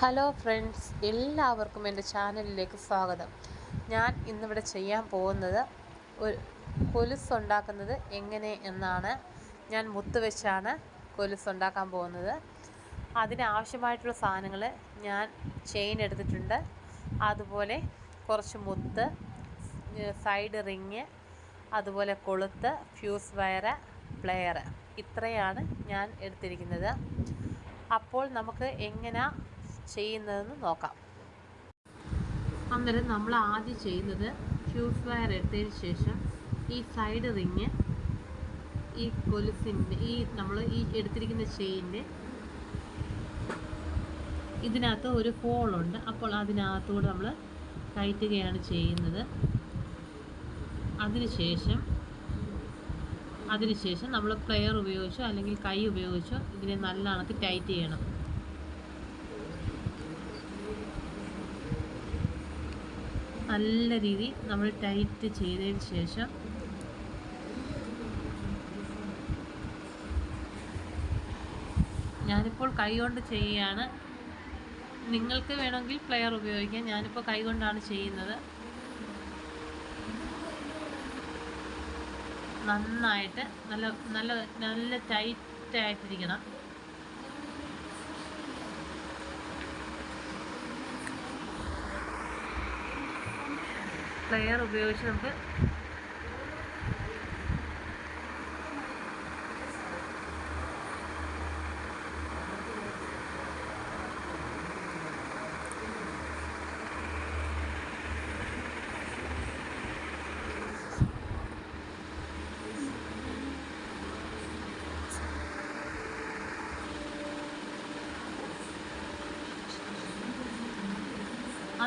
Hello friends എല്ലാവർക്കും എന്റെ ചാനലിലേക്ക് സ്വാഗതം. ഞാൻ ഇന്നിവിടെ ചെയ്യാൻ പോകുന്നത് ഒരു കൊലുസ് ഉണ്ടാക്കുന്നത് എങ്ങനെ എന്നാണ്. ഞാൻ മുത്ത് വെച്ചാണ് കൊലുസ് ഉണ്ടാക്കാൻ പോകുന്നത്. അതിനാവശ്യമായിട്ടുള്ള സാധനങ്ങൾ ഞാൻ ചെയിൻ എടുത്തിട്ടുണ്ട്. അതുപോലെ കുറച്ച് മുത്ത് സൈഡ് റിങ് അതുപോലെ കൊളുത്ത് ഫ്യൂസ് വയറ് പ്ലെയർ ഇത്രയാണ് ഞാൻ എടുത്തിരിക്കുന്നത്. അപ്പോൾ നമുക്ക് എങ്ങനെ ചെയ്യുന്നതെന്ന് നോക്കാം. അന്നേരം നമ്മൾ ആദ്യം ചെയ്യുന്നത് ഫ്യൂസ് വയർ എടുത്തതിന് ശേഷം ഈ സൈഡ് റിങ് ഈ കൊലുസിന്റെ ഈ നമ്മൾ ഈ എടുത്തിരിക്കുന്ന ചെയിന്റെ ഇതിനകത്ത് ഒരു ഹോളുണ്ട് അപ്പോൾ അതിനകത്തൂടെ നമ്മൾ കയറ്റുകയാണ് ചെയ്യുന്നത്. അതിനുശേഷം അതിനുശേഷം നമ്മൾ പ്ലെയർ ഉപയോഗിച്ചോ അല്ലെങ്കിൽ കൈ ഉപയോഗിച്ചോ ഇതിനെ നല്ല കണക്ക് ടൈറ്റ് ചെയ്യണം. നല്ല രീതി നമ്മൾ ടൈറ്റ് ചെയ്തതിന് ശേഷം ഞാനിപ്പോൾ കൈ കൊണ്ട് ചെയ്യുകയാണ്. നിങ്ങൾക്ക് വേണമെങ്കിൽ പ്ലെയർ ഉപയോഗിക്കാം. ഞാനിപ്പോൾ കൈ കൊണ്ടാണ് ചെയ്യുന്നത്. നന്നായിട്ട് നല്ല നല്ല നല്ല ടൈറ്റ് പ്ലെയർ ഉപയോഗിച്ച് നമുക്ക്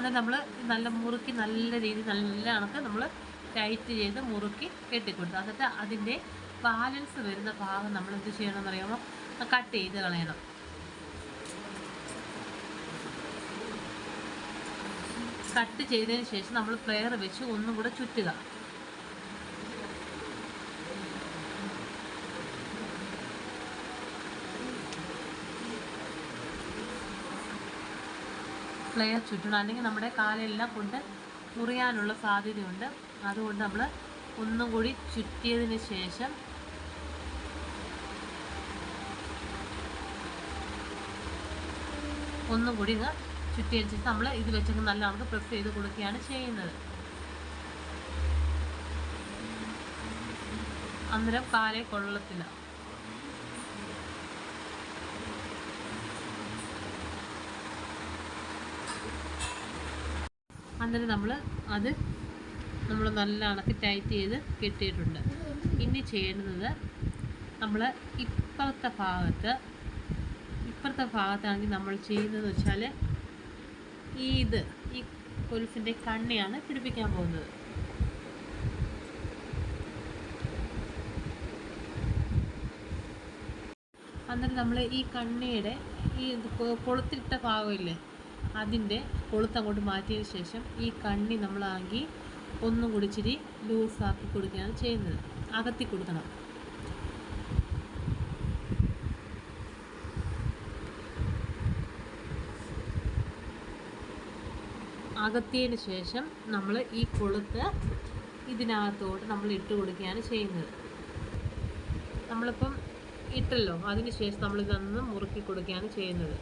അന്നേരം നമ്മൾ നല്ല മുറുക്കി നല്ല രീതിയിൽ നല്ല കണക്ക് നമ്മൾ ടൈറ്റ് ചെയ്ത് മുറുക്കി കെട്ടിക്കൊടുത്തു. എന്നിട്ട് അതിന്റെ ബാലൻസ് വരുന്ന ഭാഗം നമ്മൾ എന്ത് ചെയ്യണമെന്ന് അറിയാമോ കട്ട് ചെയ്ത് കളയണം. കട്ട് ചെയ്തതിന് ശേഷം നമ്മൾ പ്ലെയർ വെച്ച് ഒന്നും കൂടെ ചുറ്റുക. പ്ലെയർ ചുറ്റണം. അല്ലെങ്കിൽ നമ്മുടെ കാലെല്ലാം കൊണ്ട് മുറിയാനുള്ള സാധ്യതയുണ്ട്. അതുകൊണ്ട് നമ്മൾ ഒന്നും കൂടി ചുറ്റിയതിന് ശേഷം ഒന്നും കൂടി ഇങ്ങ് ശേഷം നമ്മൾ ഇത് വെച്ചൊക്കെ നല്ല നമുക്ക് പ്രസ് ചെയ്ത് കൊടുക്കുകയാണ് ചെയ്യുന്നത്. അന്നേരം കാലേ കൊള്ളത്തില്ല. അന്നേരം നമ്മൾ അത് നമ്മൾ നല്ല അണക്ക് ടൈറ്റ് ചെയ്ത് കെട്ടിയിട്ടുണ്ട്. ഇനി ചെയ്യേണ്ടത് നമ്മൾ ഇപ്പുറത്തെ ഭാഗത്ത് ഇപ്പുറത്തെ ഭാഗത്താണെങ്കിൽ നമ്മൾ ചെയ്യുന്നതെന്ന് വെച്ചാൽ ഈ ഇത് ഈ കൊലുസിന്റെ കണ്ണിയാണ് പിടിപ്പിക്കാൻ പോകുന്നത്. അന്നേരം നമ്മൾ ഈ കണ്ണിയുടെ ഈ കൊളുത്തിട്ട ഭാഗമില്ലേ അതിന്റെ കൊളുത്ത് അങ്ങോട്ട് മാറ്റിയതിന് ശേഷം ഈ കണ്ണി നമ്മളാക്കി ഒന്നും കൂടി ഇച്ചിരി ലൂസാക്കി കൊടുക്കുകയാണ് ചെയ്യുന്നത്. അകത്തി കൊടുക്കണം. അകത്തിയതിന് ശേഷം നമ്മൾ ഈ കൊളുത്ത് ഇതിനകത്തോട്ട് നമ്മൾ ഇട്ട് കൊടുക്കുകയാണ് ചെയ്യുന്നത്. നമ്മളിപ്പം ഇട്ടല്ലോ. അതിന് ശേഷം നമ്മൾ ഇതൊന്ന് മുറുക്കി കൊടുക്കുകയാണ് ചെയ്യുന്നത്.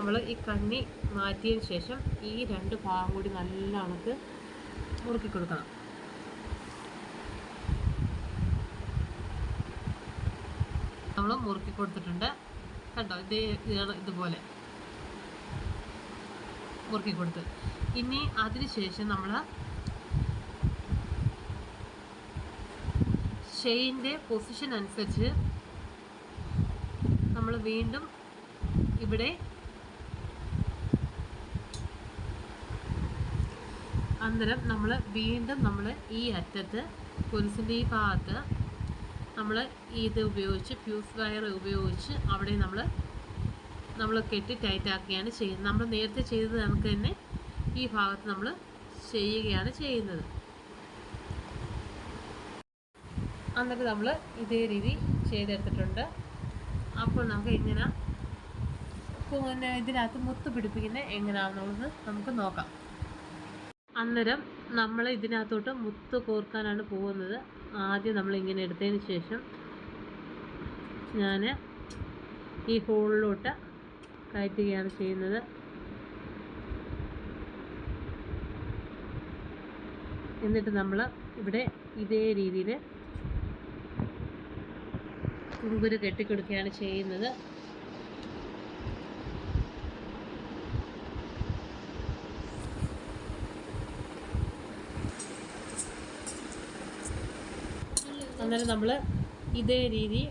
നമ്മൾ ഈ കണ്ണി മാറ്റിയതിന് ശേഷം ഈ രണ്ട് ഭാഗം കൂടി നല്ല കണക്ക് മുറുക്കി കൊടുക്കണം. നമ്മൾ മുറുക്കി കൊടുത്തിട്ടുണ്ട്. കണ്ടോ? ഇത് ഇതുപോലെ. മുറുക്കി കൊടുത്ത്. ഇനി അതിന് ശേഷം നമ്മൾ ഷെയിന്റെ പൊസിഷൻ അനുസരിച്ച് നമ്മൾ വീണ്ടും ഇവിടെ അന്നേരം നമ്മൾ വീണ്ടും നമ്മൾ ഈ അറ്റത്ത് കുരിശിന്റെ ഈ ഭാഗത്ത് നമ്മൾ ഇത് ഉപയോഗിച്ച് ഫ്യൂസ് വയർ ഉപയോഗിച്ച് അവിടെ നമ്മൾ നമ്മൾ കെട്ടി ടൈറ്റാക്കുകയാണ് ചെയ്യുന്നത്. നമ്മൾ നേരത്തെ ചെയ്തത് നമുക്ക് തന്നെ ഈ ഭാഗത്ത് നമ്മൾ ചെയ്യുകയാണ് ചെയ്യുന്നത്. എന്നിട്ട് നമ്മൾ ഇതേ രീതി ചെയ്തെടുത്തിട്ടുണ്ട്. അപ്പോൾ നമുക്ക് എങ്ങനെ പിന്നെ ഇതിനകത്ത് മുത്ത് പിടിപ്പിക്കുന്നത് എങ്ങനെയാണെന്നുള്ളത് നമുക്ക് നോക്കാം. അന്നേരം നമ്മൾ ഇതിനകത്തോട്ട് മുത്ത് കോർക്കാനാണ് പോകുന്നത്. ആദ്യം നമ്മൾ ഇങ്ങനെ എടുത്തതിന് ശേഷം ഞാൻ ഈ ഹോളിലോട്ട് കയറ്റുകയാണ് ചെയ്യുന്നത്. എന്നിട്ട് നമ്മൾ ഇവിടെ ഇതേ രീതിയിൽ കുങ്കുരു കെട്ടിക്കൊടുക്കുകയാണ് ചെയ്യുന്നത്. അന്നേരം നമ്മൾ ഇതേ രീതി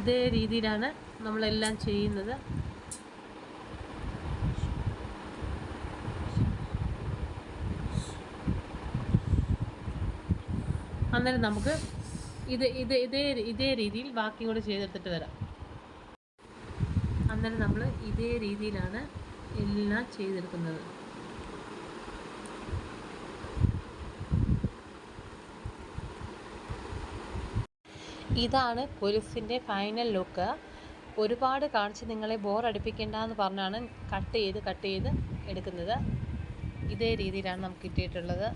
ഇതേ രീതിയിലാണ് നമ്മളെല്ലാം ചെയ്യുന്നത്. അന്നേരം നമുക്ക് ഇത് ഇത് ഇതേ ഇതേ രീതിയിൽ ബാക്കി കൂടെ ചെയ്തെടുത്തിട്ട് വരാം. അന്നേരം നമ്മൾ ഇതേ രീതിയിലാണ് എല്ലാം ചെയ്തെടുക്കുന്നത്. ഇതാണ് കുരുസിന്റെ ഫൈനൽ ലുക്ക്. ഒരുപാട് കാണിച്ച് നിങ്ങളെ ബോർ അടുപ്പിക്കേണ്ട എന്ന് പറഞ്ഞാണ് കട്ട് ചെയ്ത് കട്ട് ചെയ്ത് എടുക്കുന്നത്. ഇതേ രീതിയിലാണ് നമുക്ക് കിട്ടിയിട്ടുള്ളത്.